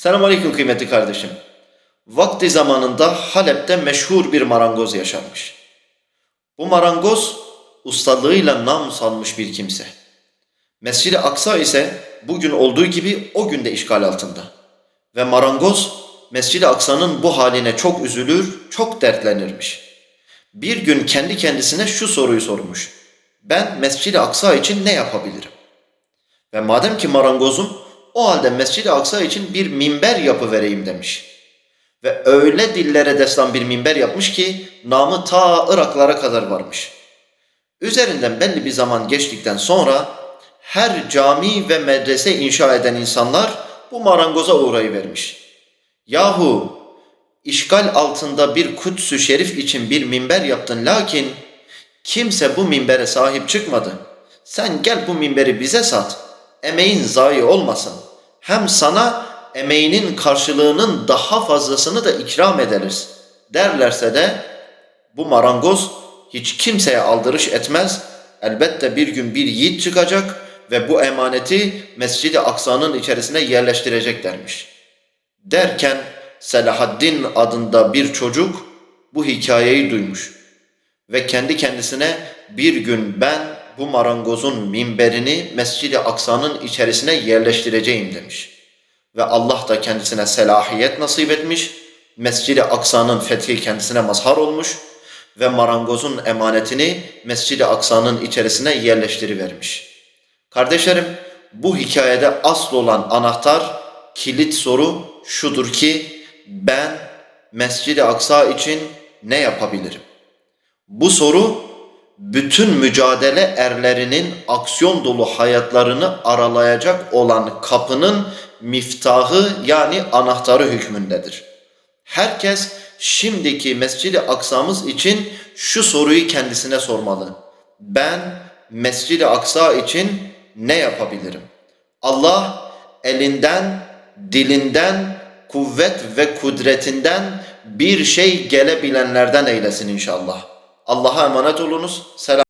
Selamünaleyküm kıymetli kardeşim. Vakti zamanında Halep'te meşhur bir marangoz yaşarmış. Bu marangoz ustalığıyla nam salmış bir kimse. Mescid-i Aksa ise bugün olduğu gibi o günde işgal altında. Ve marangoz Mescid-i Aksa'nın bu haline çok üzülür, çok dertlenirmiş. Bir gün kendi kendisine şu soruyu sormuş. Ben Mescid-i Aksa için ne yapabilirim? Ve madem ki marangozum o halde Mescid-i Aksa için bir minber yapı vereyim demiş. Ve öyle dillere destan bir minber yapmış ki namı ta Iraklara kadar varmış. Üzerinden belli bir zaman geçtikten sonra her cami ve medrese inşa eden insanlar bu marangoza uğrayıvermiş. Yahu işgal altında bir Kuds-ü Şerif için bir minber yaptın lakin kimse bu minbere sahip çıkmadı. Sen gel bu minberi bize sat. Emeğin zayi olmasın. Hem sana emeğinin karşılığının daha fazlasını da ikram ederiz. Derlerse de bu marangoz hiç kimseye aldırış etmez. Elbette bir gün bir yiğit çıkacak ve bu emaneti Mescid-i Aksa'nın içerisine yerleştirecek dermiş. Derken Selahaddin adında bir çocuk bu hikayeyi duymuş ve kendi kendisine bir gün ben bu marangozun minberini Mescid-i Aksa'nın içerisine yerleştireceğim demiş. Ve Allah da kendisine selahiyet nasip etmiş. Mescid-i Aksa'nın fethi kendisine mazhar olmuş ve marangozun emanetini Mescid-i Aksa'nın içerisine yerleştirivermiş. Kardeşlerim bu hikayede asıl olan anahtar, kilit soru şudur ki ben Mescid-i Aksa için ne yapabilirim? Bu soru bütün mücadele erlerinin aksiyon dolu hayatlarını aralayacak olan kapının miftahı yani anahtarı hükmündedir. Herkes şimdiki Mescid-i Aksa'mız için şu soruyu kendisine sormalı. Ben Mescid-i Aksa için ne yapabilirim? Allah elinden, dilinden, kuvvet ve kudretinden bir şey gelebilenlerden eylesin inşallah. Allah'a emanet olunuz. Selam.